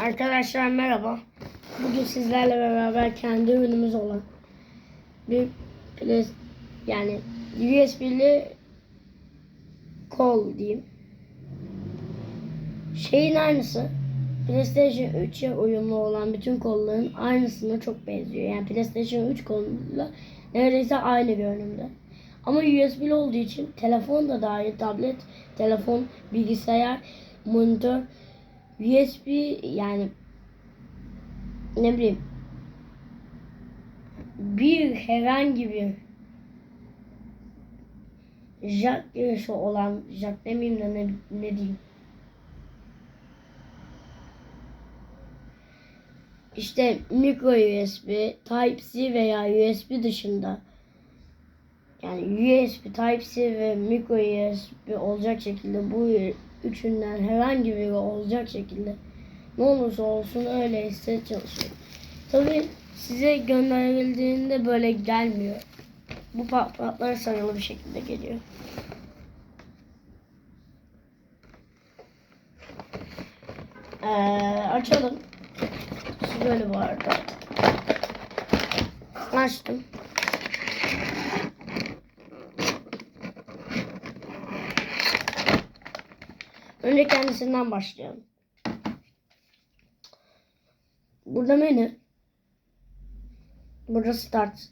Arkadaşlar merhaba. Bugün sizlerle beraber kendi ürünümüz olan bir yani USB'li kol diyeyim. Şeyin aynısı. PlayStation 3'e uyumlu olan bütün kolların aynısına çok benziyor. Yani PlayStation 3 koluyla neredeyse aynı görünümde. Ama USB'li olduğu için telefon da dahil tablet, telefon, bilgisayar, monitör, USB yani ne bileyim bir herhangi bir jack girişi olan jack demeyeyim de ne, ne diyeyim. İşte micro USB, Type-C veya USB dışında yani USB Type-C ve micro USB olacak şekilde bu üçünden herhangi biri olacak şekilde ne olursa olsun öyleyse çalışıyor. Tabi size gönderildiğinde böyle gelmiyor. Bu patlatlar sarılı bir şekilde geliyor. Ee, açalım. Şu böyle bu arada. Açtım. Önce kendisinden başlayalım. Burada menü. Burada start.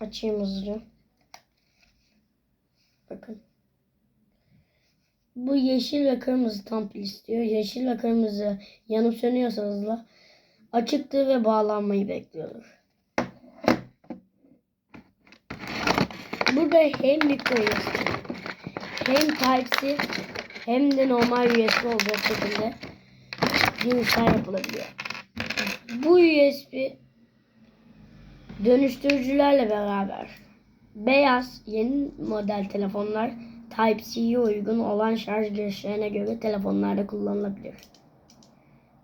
Açayım hızlıca. Bakın. Bu yeşil ve kırmızı tam istiyor. Yeşil ve kırmızı yanıp sönüyorsa hızla açıktır ve bağlanmayı bekliyor. Burada hem micro USB hem Type-C hem de normal USB olacak şekilde girişler yapılabiliyor. Bu USB dönüştürücülerle beraber beyaz yeni model telefonlar Type-C'ye uygun olan şarj girişlerine göre telefonlarda kullanılabilir.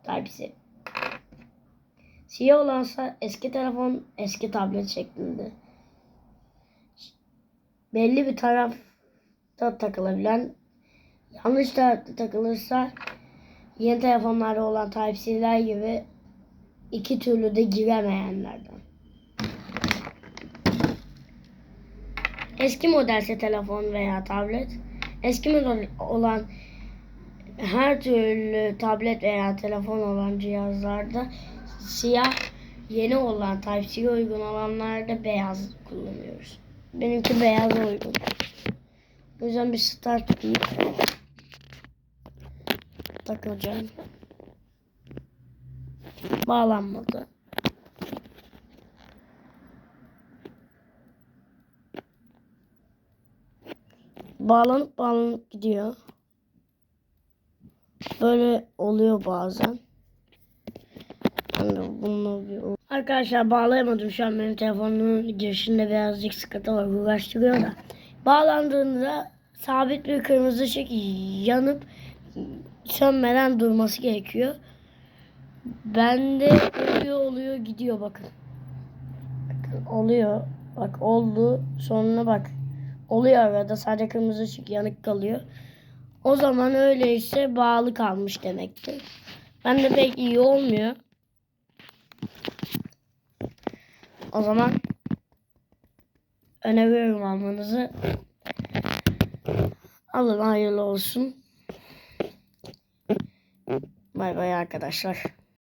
Type-C. Siyah olansa eski telefon, eski tablet şeklinde. Belli bir tarafta takılabilen, yanlış tarafta takılırsa yeni telefonlarda olan Type-C'ler gibi iki türlü de giremeyenlerden. Eski modelse telefon veya tablet, eski model olan her türlü tablet veya telefon olan cihazlarda siyah, yeni olan Type-C'ye uygun olanlarda beyaz kullanıyoruz. Benimki beyaz uygun. O yüzden bir start deyip takılacağım. Bağlanmadı. Bağlanıp bağlanıp gidiyor. Böyle oluyor bazen. De bunu bir... Arkadaşlar bağlayamadım şu an benim telefonumun girişinde birazcık sıkıntı var uğraştırıyor da. Bağlandığında sabit bir kırmızı ışık yanıp sönmeden durması gerekiyor. Bende oluyor oluyor gidiyor bakın. Bakın oluyor. Bak oldu. Sonuna bak. Oluyor arada sadece kırmızı ışık yanık kalıyor. O zaman öyleyse bağlı kalmış demektir. Bende pek iyi olmuyor. O zaman öneriyorum almanızı. Alın hayırlı olsun. Bay bay arkadaşlar.